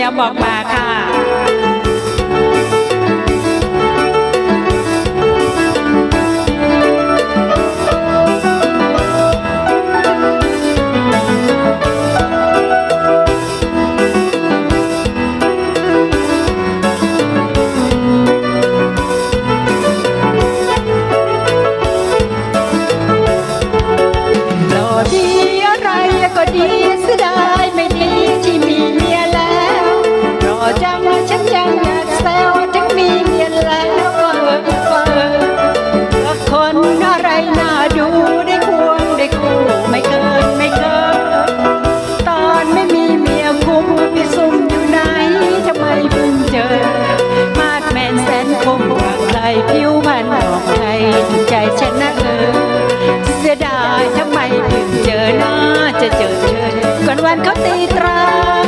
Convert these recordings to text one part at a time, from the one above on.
ยามบอกมา จะเจอเธอก่อนวันเขาตีตรา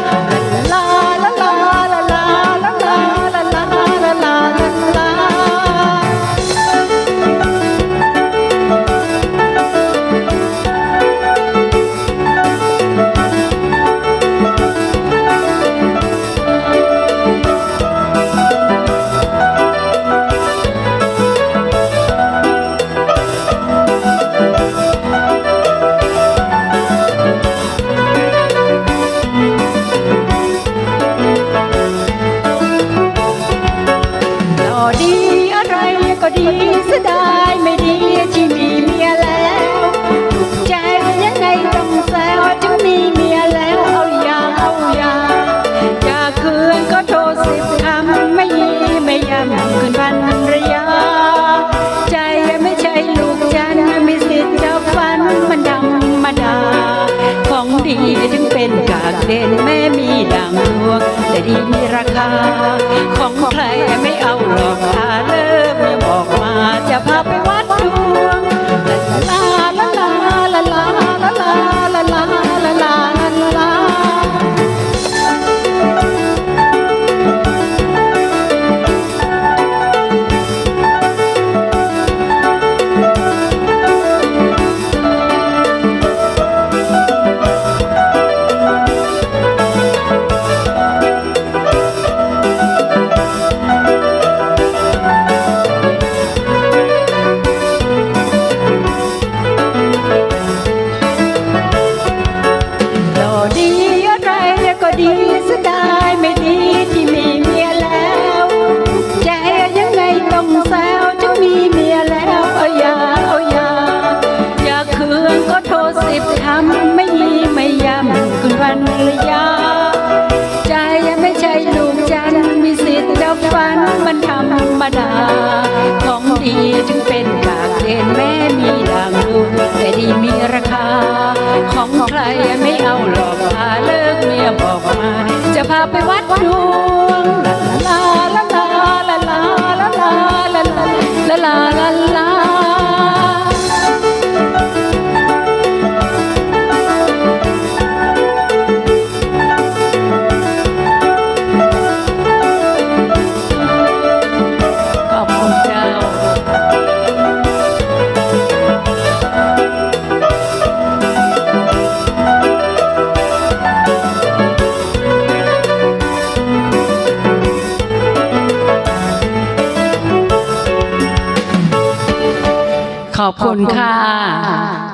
รก็ดีเสียดายไม่ดีที่มีเมียแล้วถูกใจยังไงต้องแซวถึงมีเมียแล้วเอาอย่าเอาอย่าอย่าคืนก็โทรสิบคำไม่ยีไม่ยำคืนพันระยา ใจไม่ใช่ลูกจันมีสิทธิ์จะฝันมันธรรมดา ของดีถึงเป็นกากเด่นแม่มีดังดวงแต่ดีมีราคา ของใครไม่เอาหรอกถ้าเลิก ไม่ยีไม่ยำคุณวันระยา ใจไม่ใช่ลูกจันมีสิทธิ์จะฝันมันธรรมดา ของดีจึงเป็นกากเด่นแม่มีดังดูแต่ดีมีราคาของใคร ขอบคุณค่ะ